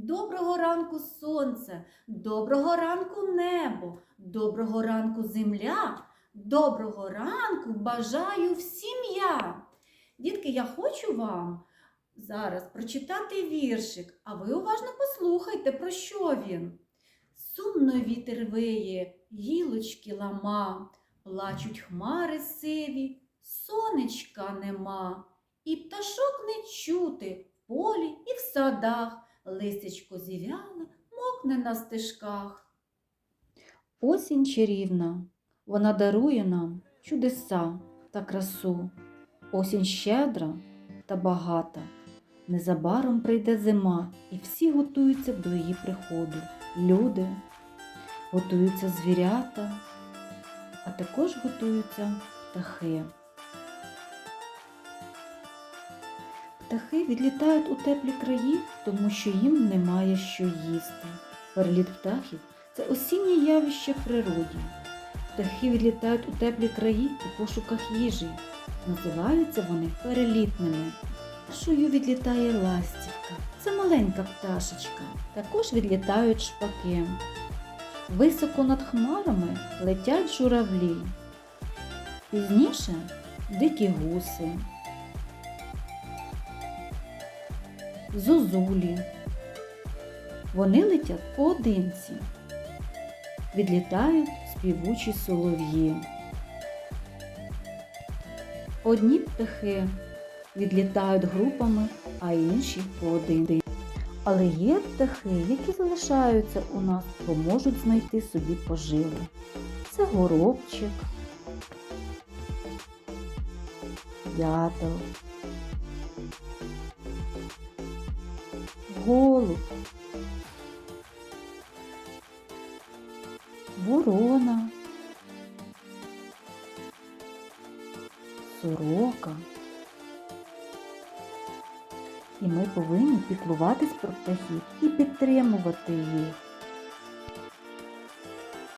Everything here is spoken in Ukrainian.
Доброго ранку сонце, доброго ранку небо, доброго ранку земля, доброго ранку бажаю всім я. Дітки, я хочу вам зараз прочитати віршик, а ви уважно послухайте, про що він. Сумно вітер виє, гілочки лама, плачуть хмари сиві, сонечка нема, і пташок не чути в полі і в садах, лисичко зів'яле, мокне на стежках. Осінь чарівна, вона дарує нам чудеса та красу. Осінь щедра та багата. Незабаром прийде зима, і всі готуються до її приходу. Люди, готуються звірята, а також готуються птахи. Птахи відлітають у теплі краї, тому що їм немає що їсти. Переліт птахів це осіннє явище в природі. Птахи відлітають у теплі краї у пошуках їжі. Називаються вони перелітними. Першою відлітає ластівка. Це маленька пташечка. Також відлітають шпаки. Високо над хмарами летять журавлі. Пізніше дикі гуси. Зозулі. Вони летять поодинці. Відлітають співучі солов'ї. Одні птахи відлітають групами, а інші поодинці. Але є птахи, які залишаються у нас, бо можуть знайти собі поживу. Це горобчик, дятел, голуб, ворона, сорока. І ми повинні піклуватись про птахів і підтримувати їх.